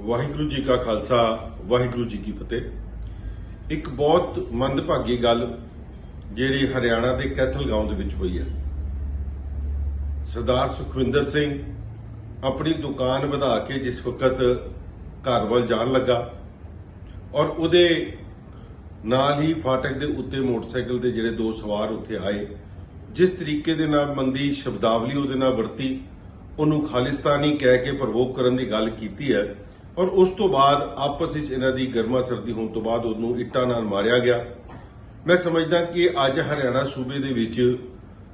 ਵਾਹਿਗੁਰੂ ਜੀ ਕਾ ਖਾਲਸਾ, ਵਾਹਿਗੁਰੂ ਜੀ ਕੀ ਫਤਿਹ। ਇੱਕ ਬਹੁਤ ਮੰਦਭਾਗੀ ਗੱਲ ਜਿਹੜੀ ਹਰਿਆਣਾ ਦੇ ਕੈਥਲ ਗਾਉਂ ਦੇ ਵਿੱਚ ਹੋਈ ਹੈ। ਸਰਦਾਰ ਸੁਖਵਿੰਦਰ ਸਿੰਘ ਆਪਣੀ ਦੁਕਾਨ ਵਧਾ ਕੇ ਜਿਸ ਵਕਤ ਘਰ ਵੱਲ ਜਾਣ ਲੱਗਾ ਔਰ ਉਹਦੇ ਨਾਲ ਹੀ ਫਾਟਕ ਦੇ ਉੱਤੇ ਮੋਟਰਸਾਈਕਲ ਦੇ ਜਿਹੜੇ ਦੋ ਸਵਾਰ ਉੱਥੇ ਆਏ, ਜਿਸ ਤਰੀਕੇ ਦੇ ਨਾਲ ਮੰਦੀ ਸ਼ਬਦਾਵਲੀ ਉਹਦੇ ਨਾਲ ਵਰਤੀ, ਉਹਨੂੰ ਖਾਲਿਸਤਾਨੀ ਕਹਿ ਕੇ ਪ੍ਰਵੋਕ ਕਰਨ ਦੀ ਗੱਲ ਕੀਤੀ ਹੈ। ਔਰ ਉਸ ਤੋਂ ਬਾਅਦ ਆਪਸ ਵਿੱਚ ਇਹਨਾਂ ਦੀ ਗਰਮਾ ਸਰਦੀ ਹੋਣ ਤੋਂ ਬਾਅਦ ਉਹਨੂੰ ਇੱਟਾਂ ਨਾਲ ਮਾਰਿਆ ਗਿਆ। ਮੈਂ ਸਮਝਦਾ ਕਿ ਅੱਜ ਹਰਿਆਣਾ ਸੂਬੇ ਦੇ ਵਿੱਚ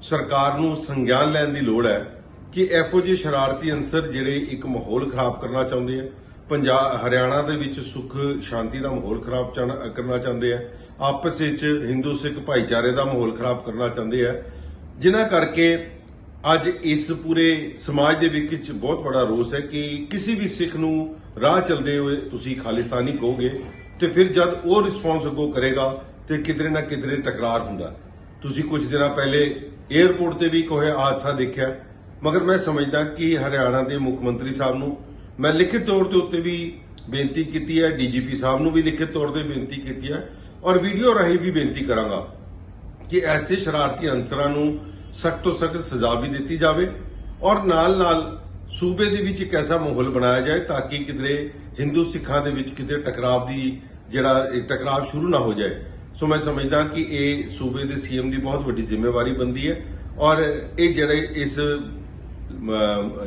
ਸਰਕਾਰ ਨੂੰ ਸੰਗਿਆਨ ਲੈਣ ਦੀ ਲੋੜ ਹੈ ਕਿ ਇਹੋ ਜਿਹੇ ਸ਼ਰਾਰਤੀ ਅੰਸਰ ਜਿਹੜੇ ਇੱਕ ਮਾਹੌਲ ਖਰਾਬ ਕਰਨਾ ਚਾਹੁੰਦੇ ਆ ਪੰਜਾਬ ਹਰਿਆਣਾ ਦੇ ਵਿੱਚ ਸੁੱਖ, ਸ਼ਾਂਤੀ ਦਾ ਮਾਹੌਲ ਖਰਾਬ ਕਰਨਾ ਚਾਹੁੰਦੇ ਆ, ਆਪਸ ਵਿੱਚ ਹਿੰਦੂ ਸਿੱਖ ਭਾਈਚਾਰੇ ਦਾ ਮਾਹੌਲ ਖਰਾਬ ਕਰਨਾ ਚਾਹੁੰਦੇ ਆ, ਜਿਨ੍ਹਾਂ ਕਰਕੇ ਅੱਜ ਇਸ ਪੂਰੇ ਸਮਾਜ ਦੇ ਵਿੱਚ ਬਹੁਤ ਬੜਾ ਰੋਸ ਹੈ ਕਿ ਕਿਸੇ ਵੀ ਸਿੱਖ ਨੂੰ ਰਾਹ ਚਲਦੇ ਹੋਏ ਤੁਸੀਂ ਖਾਲਿਸਤਾਨੀ ਕਹੋਗੇ ਤੇ ਫਿਰ ਜਦ ਉਹ ਰਿਸਪੌਂਸ ਅੱਗੋਂ ਕਰੇਗਾ ਤੇ ਕਿਧਰੇ ਨਾ ਕਿਧਰੇ ਤਕਰਾਰ ਹੁੰਦਾ। ਤੁਸੀਂ ਕੁਝ ਦਿਨਾਂ ਪਹਿਲੇ 에ਅਰਪੋਰਟ ਤੇ ਵੀ ਕੋਈ ਹਾਦਸਾ ਦੇਖਿਆ, ਮਗਰ ਮੈਂ ਸਮਝਦਾ ਕਿ ਹਰਿਆਣਾ ਦੇ ਮੁੱਖ ਮੰਤਰੀ ਸਾਹਿਬ ਨੂੰ ਮੈਂ ਲਿਖਤ ਤੌਰ ਤੇ ਉੱਤੇ ਵੀ ਬੇਨਤੀ ਕੀਤੀ ਹੈ, ਡੀਜੀਪੀ ਸਾਹਿਬ ਨੂੰ ਵੀ ਲਿਖਿਤ ਤੌਰ ਤੇ ਬੇਨਤੀ ਕੀਤੀ ਹੈ ਔਰ ਵੀਡੀਓ ਰਾਹੀਂ ਵੀ ਬੇਨਤੀ ਕਰਾਂਗਾ ਕਿ ਐਸੇ ਸ਼ਰਾਰਤੀ ਅਨਸਰਾਂ ਨੂੰ ਸਖਤ ਤੋਂ ਸਖਤ ਸਜ਼ਾ ਵੀ ਦਿੱਤੀ ਜਾਵੇ ਔਰ ਨਾਲ ਨਾਲ ਸੂਬੇ ਦੇ ਵਿੱਚ ਇੱਕ ਐਸਾ ਮਾਹੌਲ ਬਣਾਇਆ ਜਾਏ ਤਾਂ ਕਿ ਕਿਧਰੇ ਹਿੰਦੂ ਸਿੱਖਾਂ ਦੇ ਵਿੱਚ ਕਿਤੇ ਟਕਰਾਵ ਦੀ ਜਿਹੜਾ ਟਕਰਾਵ ਸ਼ੁਰੂ ਨਾ ਹੋ ਜਾਏ। ਸੋ ਮੈਂ ਸਮਝਦਾ ਕਿ ਇਹ ਸੂਬੇ ਦੇ ਸੀਐਮ ਦੀ ਬਹੁਤ ਵੱਡੀ ਜ਼ਿੰਮੇਵਾਰੀ ਬੰਦੀ ਹੈ ਔਰ ਇਹ ਜਿਹੜੇ ਇਸ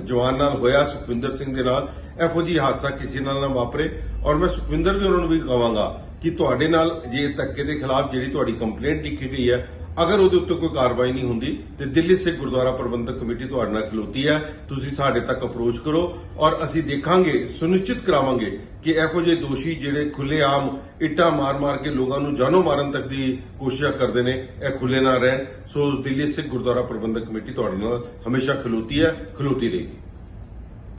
ਜਵਾਨ ਨਾਲ ਹੋਇਆ ਸੁਖਵਿੰਦਰ ਸਿੰਘ ਦੇ ਨਾਲ, ਇਹੋ ਜਿਹੀ ਹਾਦਸਾ ਕਿਸੇ ਨਾਲ ਨਾ ਵਾਪਰੇ ਔਰ ਮੈਂ ਸੁਖਵਿੰਦਰ ਵੀ ਉਹਨਾਂ ਨੂੰ ਵੀ ਕਹਾਂਗਾ ਕਿ ਤੁਹਾਡੇ ਨਾਲ ਜੇ ਧੱਕੇ ਦੇ ਖਿਲਾਫ ਜਿਹੜੀ ਤੁਹਾਡੀ ਕੰਪਲੇਂਟ ਲਿਖੀ ਗਈ ਹੈ ਅਗਰ ਉਹਦੇ ਉੱਤੇ ਕੋਈ ਕਾਰਵਾਈ ਨਹੀਂ ਹੁੰਦੀ, ਤੇ ਦਿੱਲੀ ਸਿੱਖ ਗੁਰਦੁਆਰਾ ਪ੍ਰਬੰਧਕ ਕਮੇਟੀ ਤੁਹਾਡੇ ਨਾਲ ਖਲੋਤੀ ਹੈ, ਤੁਸੀਂ ਸਾਡੇ ਤੱਕ ਅਪਰੋਚ ਕਰੋ ਔਰ ਅਸੀਂ ਦੇਖਾਂਗੇ, ਸੁਨਿਸ਼ਚਿਤ ਕਰਾਵਾਂਗੇ ਕਿ ਇਹੋ ਜਿਹੇ ਦੋਸ਼ੀ ਜਿਹੜੇ ਖੁੱਲੇਆਮ ਇੱਟਾਂ ਮਾਰ-ਮਾਰ ਕੇ ਲੋਕਾਂ ਨੂੰ ਜਾਨੋਂ ਮਾਰਨ ਤੱਕ ਦੀ ਕੋਸ਼ਿਸ਼ ਕਰਦੇ ਨੇ, ਇਹ ਖੁੱਲੇ ਨਾ ਰਹਿਣ। ਸੋ ਦਿੱਲੀ ਸਿੱਖ ਗੁਰਦੁਆਰਾ ਪ੍ਰਬੰਧਕ ਕਮੇਟੀ ਤੁਹਾਡੇ ਨਾਲ ਹਮੇਸ਼ਾ ਖਲੋਤੀ ਹੈ, ਖਲੋਤੀ ਰਹੇਗੀ।